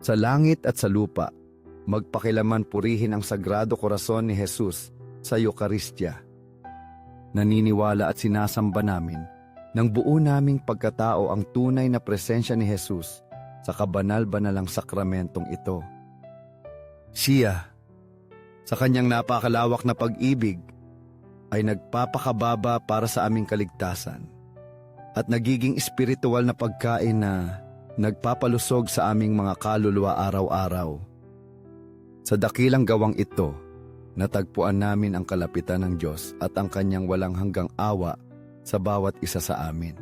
Sa langit at sa lupa, magpakilaman purihin ang sagrado korason ni Jesus sa Eukaristya. Naniniwala at sinasamba namin ng buo naming pagkatao ang tunay na presensya ni Jesus sa kabanal-banalang sakramentong ito. Siya, sa kanyang napakalawak na pag-ibig, ay nagpapakababa para sa aming kaligtasan at nagiging espiritual na pagkain na nagpapalusog sa aming mga kaluluwa araw-araw. Sa dakilang gawang ito, natagpuan namin ang kalapitan ng Diyos at ang kanyang walang hanggang awa sa bawat isa sa amin.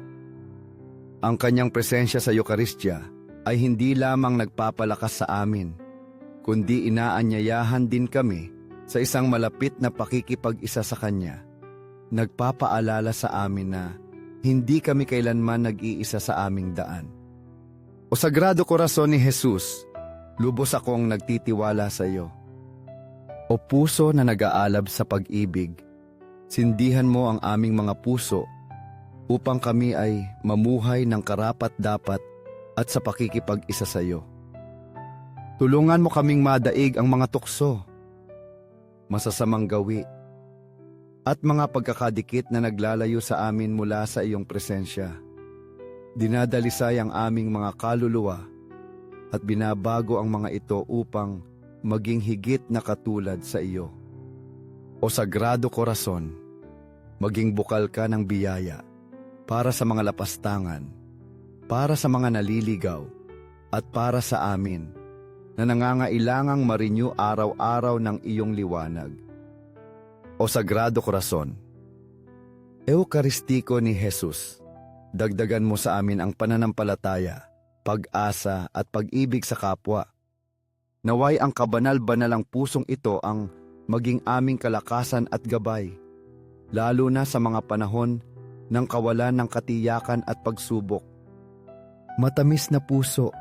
Ang kanyang presensya sa Eukaristya ay hindi lamang nagpapalakas sa amin, kundi inaanyayahan din kami sa isang malapit na pakikipag-isa sa Kanya. Nagpapaalala sa amin na hindi kami kailanman nag-iisa sa aming daan. O Sagrado Corazon ni Jesus, lubos akong nagtitiwala sa iyo. O puso na nag-aalab sa pag-ibig, sindihan mo ang aming mga puso upang kami ay mamuhay ng karapat-dapat at sa pakikipag-isa sa iyo. Tulungan mo kaming madaig ang mga tukso, masasamang gawi, at mga pagkakadikit na naglalayo sa amin mula sa iyong presensya. Dinadalisay ang aming mga kaluluwa at binabago ang mga ito upang maging higit na katulad sa iyo. O Sagrado Corazon, maging bukal ka ng biyaya para sa mga lapastangan, para sa mga naliligaw, at para sa amin na nangangailangang marinyo araw-araw ng iyong liwanag. O Sagrado Corazon, Eukaristiko ni Jesus, dagdagan mo sa amin ang pananampalataya, pag-asa at pag-ibig sa kapwa. Naway ang kabanal-banalang pusong ito ang maging aming kalakasan at gabay, lalo na sa mga panahon ng kawalan ng katiyakan at pagsubok. Matamis na puso,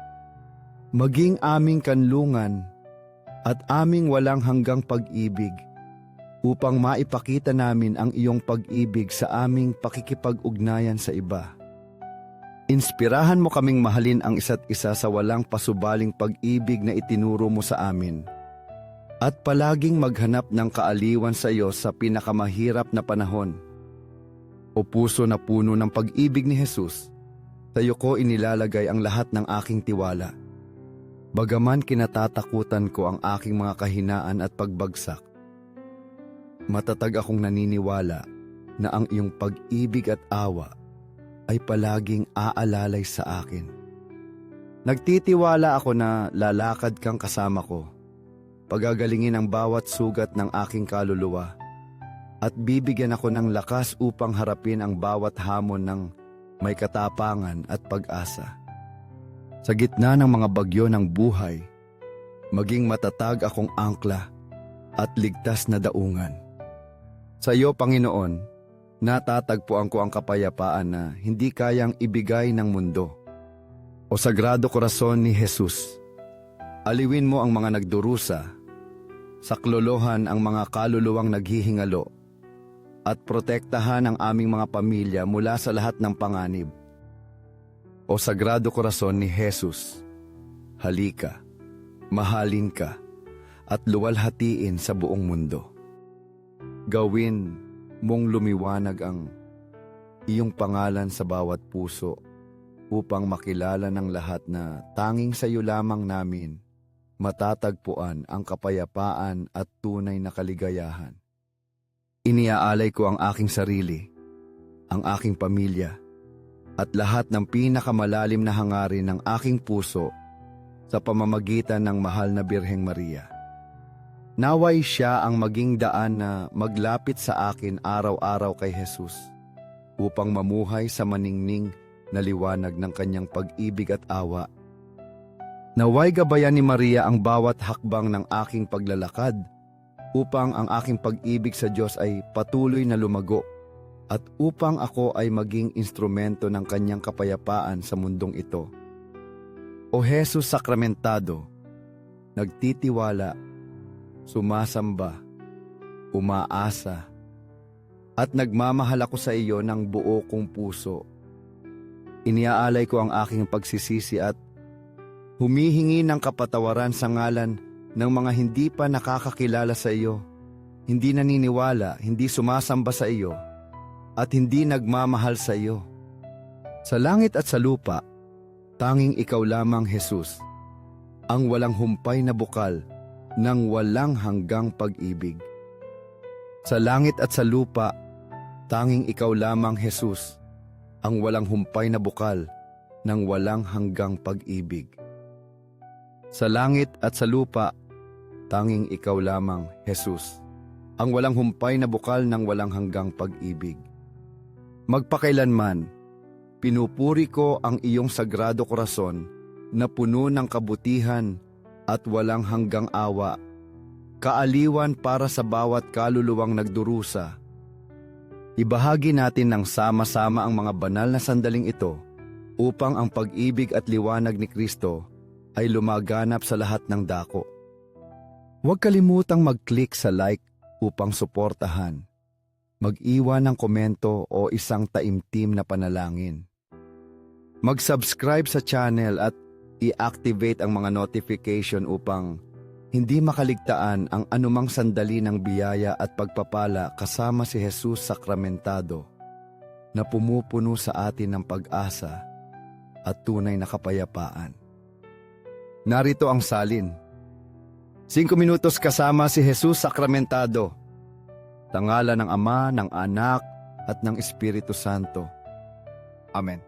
maging aming kanlungan at aming walang hanggang pag-ibig upang maipakita namin ang iyong pag-ibig sa aming pakikipag-ugnayan sa iba. Inspirahan mo kaming mahalin ang isa't isa sa walang pasubaling pag-ibig na itinuro mo sa amin. At palaging maghanap ng kaaliwan sa iyo sa pinakamahirap na panahon. O puso na puno ng pag-ibig ni Jesus, sa iyo ko inilalagay ang lahat ng aking tiwala. Bagaman kinatatakutan ko ang aking mga kahinaan at pagbagsak, matatag akong naniniwala na ang iyong pag-ibig at awa ay palaging aalalay sa akin. Nagtitiwala ako na lalakad kang kasama ko, pagagalingin ang bawat sugat ng aking kaluluwa, at bibigyan ako ng lakas upang harapin ang bawat hamon ng may katapangan at pag-asa. Sa gitna ng mga bagyo ng buhay, maging matatag akong angkla at ligtas na daungan. Sa iyo, Panginoon, natatagpuan ko ang kapayapaan na hindi kayang ibigay ng mundo. O Sagrado Corazon ni Jesus, aliwin mo ang mga nagdurusa, saklolohan ang mga kaluluwang naghihingalo, at protektahan ang aming mga pamilya mula sa lahat ng panganib. O Sagrado Corazon ni Jesus, halika, mahalin ka, at luwalhatiin sa buong mundo. Gawin mong lumiwanag ang iyong pangalan sa bawat puso upang makilala ng lahat na tanging sa iyo lamang namin matatagpuan ang kapayapaan at tunay na kaligayahan. Iniaalay ko ang aking sarili, ang aking pamilya, at lahat ng pinakamalalim na hangarin ng aking puso sa pamamagitan ng mahal na Birheng Maria. Naway siya ang maging daan na maglapit sa akin araw-araw kay Jesus upang mamuhay sa maningning na liwanag ng kanyang pag-ibig at awa. Naway gabayan ni Maria ang bawat hakbang ng aking paglalakad upang ang aking pag-ibig sa Diyos ay patuloy na lumago at upang ako ay maging instrumento ng kanyang kapayapaan sa mundong ito. O Jesus sakramentado, nagtitiwala sumasamba, umaasa, at nagmamahal ako sa iyo ng buo kong puso. Iniaalay ko ang aking pagsisisi at Humihingi ng kapatawaran sa ngalan ng mga hindi pa nakakakilala sa iyo, hindi naniniwala, hindi sumasamba sa iyo, at hindi nagmamahal sa iyo. Sa langit at sa lupa, tanging ikaw lamang, Jesus, ang walang humpay na bukal ng walang hanggang pag-ibig. Sa langit at sa lupa, tanging ikaw lamang, Jesus, ang walang humpay na bukal ng walang hanggang pag-ibig. Sa langit at sa lupa, tanging ikaw lamang, Jesus, ang walang humpay na bukal ng walang hanggang pag-ibig. Magpakailanman, pinupuri ko ang iyong sagrado korason na puno ng kabutihan at walang hanggang awa, kaaliwan para sa bawat kaluluwang nagdurusa. Ibahagi natin ng sama-sama ang mga banal na sandaling ito upang ang pag-ibig at liwanag ni Kristo ay lumaganap sa lahat ng dako. Huwag kalimutang mag-click sa like upang suportahan, mag-iwan ng komento o isang taimtim na panalangin. Mag-subscribe sa channel at i-activate ang mga notification upang hindi makaligtaan ang anumang sandali ng biyaya at pagpapala kasama si Jesus sakramentado na pumupuno sa atin ng pag-asa at tunay na kapayapaan. Narito ang salin. Singko minutos kasama si Jesus sakramentado. Tangala ng Ama, ng Anak, at ng Espiritu Santo. Amen.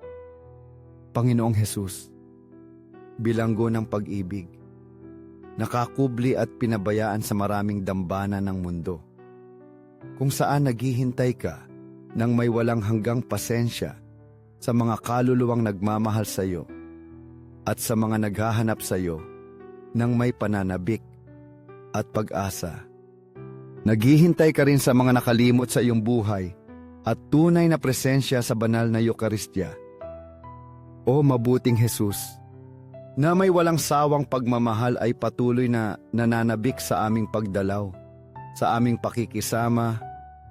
Panginoong Jesus, bilanggo ng pag-ibig, nakakubli at pinabayaan sa maraming dambana ng mundo. Kung saan naghihintay ka ng may walang hanggang pasensya sa mga kaluluwang nagmamahal sa iyo at sa mga naghahanap sa iyo ng may pananabik at pag-asa. Naghihintay ka rin sa mga nakalimot sa iyong buhay at tunay na presensya sa banal na Eukaristya. O mabuting Jesus, na may walang sawang pagmamahal ay patuloy na nananabik sa aming pagdalaw, sa aming pakikisama,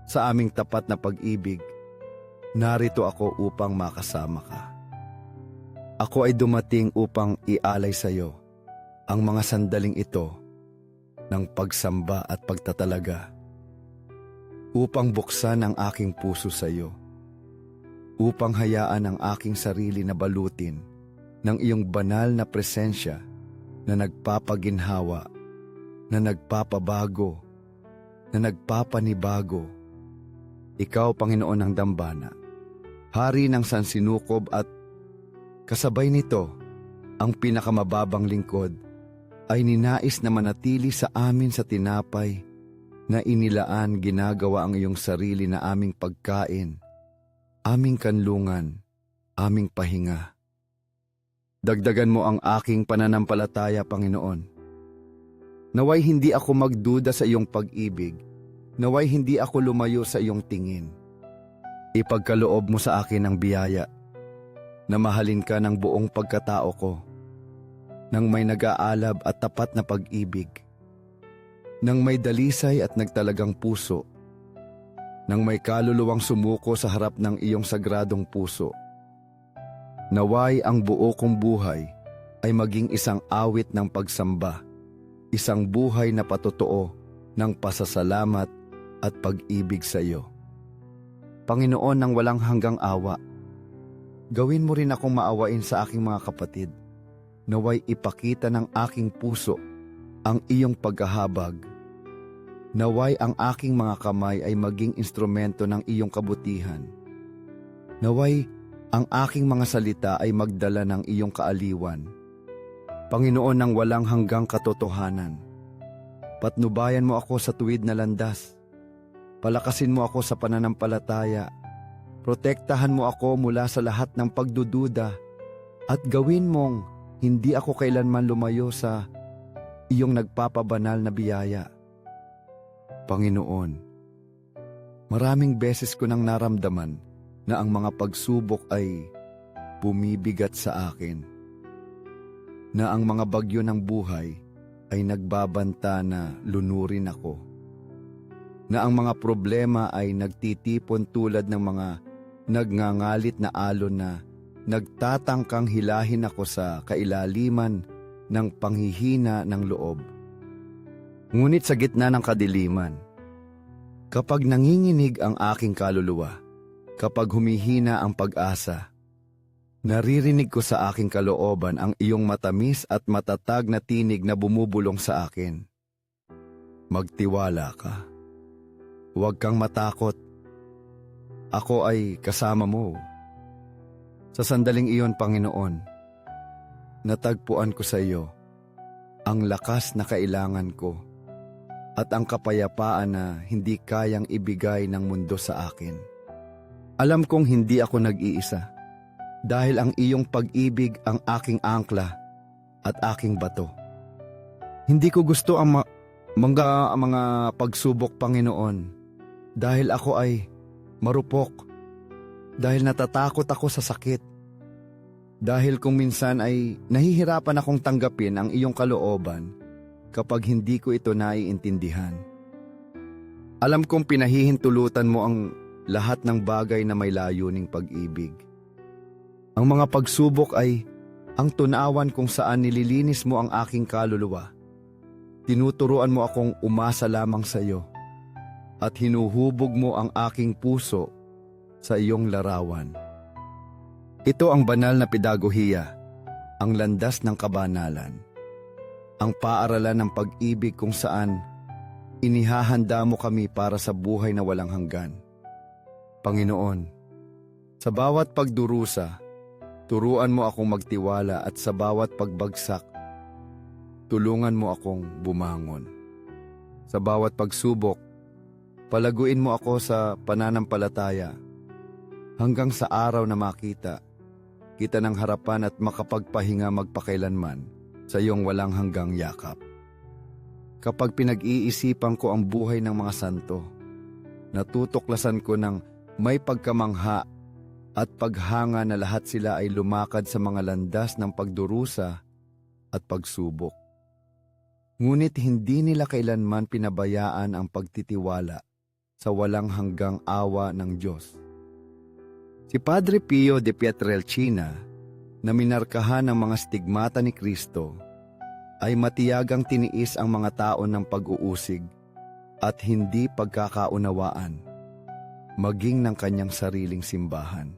sa aming tapat na pag-ibig. Narito ako upang makasama ka. Ako ay dumating upang ialay sa iyo ang mga sandaling ito ng pagsamba at pagtatalaga upang buksan ang aking puso sa iyo, upang hayaan ang aking sarili na balutin ng iyong banal na presensya na nagpapaginhawa, na nagpapabago, na nagpapanibago. Ikaw, Panginoon ng Dambana, Hari ng Sansinukob at kasabay nito, ang pinakamababang lingkod ay ninais na manatili sa amin sa tinapay na inilaan ginagawa ang iyong sarili na aming pagkain, aming kanlungan, aming pahinga. Dagdagan mo ang aking pananampalataya, Panginoon. Naway hindi ako magduda sa iyong pag-ibig. Naway hindi ako lumayo sa iyong tingin. Ipagkaloob mo sa akin ang biyaya na mahalin ka ng buong pagkatao ko, nang may nag-aalab at tapat na pag-ibig, nang may dalisay at nagtalagang puso, nang may kaluluwang sumuko sa harap ng iyong sagradong puso, Naway ang buo kong buhay ay maging isang awit ng pagsamba, isang buhay na patotoo ng pasasalamat at pag-ibig sa iyo. Panginoon ng walang hanggang awa, gawin mo rin akong maawain sa aking mga kapatid, naway ipakita ng aking puso ang iyong paghahabag. Naway ang aking mga kamay ay maging instrumento ng iyong kabutihan. Naway ang aking mga salita ay magdala ng iyong kaaliwan. Panginoon ng walang hanggang katotohanan, patnubayan mo ako sa tuwid na landas. Palakasin mo ako sa pananampalataya. Protektahan mo ako mula sa lahat ng pagdududa at gawin mong hindi ako kailanman lumayo sa iyong nagpapabanal na biyaya. Panginoon, maraming beses ko nang naramdaman na ang mga pagsubok ay bumibigat sa akin. Na ang mga bagyo ng buhay ay nagbabanta na lunurin ako. Na ang mga problema ay nagtitipon tulad ng mga nagngangalit na alon na nagtatangkang hilahin ako sa kailaliman ng panghihina ng loob. Ngunit sa gitna ng kadiliman, kapag nanginginig ang aking kaluluwa, kapag humihina ang pag-asa, naririnig ko sa aking kalooban ang iyong matamis at matatag na tinig na bumubulong sa akin. Magtiwala ka. Huwag kang matakot. Ako ay kasama mo. Sa sandaling iyon, Panginoon, natagpuan ko sa iyo ang lakas na kailangan ko at ang kapayapaan na hindi kayang ibigay ng mundo sa akin. Alam kong hindi ako nag-iisa dahil ang iyong pag-ibig ang aking angkla at aking bato. Hindi ko gusto ang ma- mga, mga pagsubok, Panginoon, dahil ako ay marupok, dahil natatakot ako sa sakit, dahil kung minsan ay nahihirapan akong tanggapin ang iyong kalooban kapag hindi ko ito naiintindihan. Alam kong pinahihintulutan mo ang lahat ng bagay na may layuning pag-ibig. Ang mga pagsubok ay ang tunawan kung saan nililinis mo ang aking kaluluwa. Tinuturuan mo akong umasa lamang sa iyo at hinuhubog mo ang aking puso sa iyong larawan. Ito ang banal na pedagohiya, ang landas ng kabanalan. Ang paaralan ng pag-ibig kung saan inihahanda mo kami para sa buhay na walang hanggan. Panginoon, sa bawat pagdurusa, turuan mo akong magtiwala at sa bawat pagbagsak, tulungan mo akong bumangon. Sa bawat pagsubok, palaguin mo ako sa pananampalataya hanggang sa araw na makita kita ng harapan at makapagpahinga magpakailanman sa iyong walang hanggang yakap. Kapag pinag-iisipan ko ang buhay ng mga santo, natutuklasan ko ng may pagkamangha at paghanga na lahat sila ay lumakad sa mga landas ng pagdurusa at pagsubok. Ngunit hindi nila kailanman pinabayaan ang pagtitiwala sa walang hanggang awa ng Diyos. Si Padre Pio de Pietrelcina, na minarkahan ng mga stigmata ni Kristo, ay matiyagang tiniis ang mga tao ng pag-uusig at hindi pagkakaunawaan, maging ng kanyang sariling simbahan.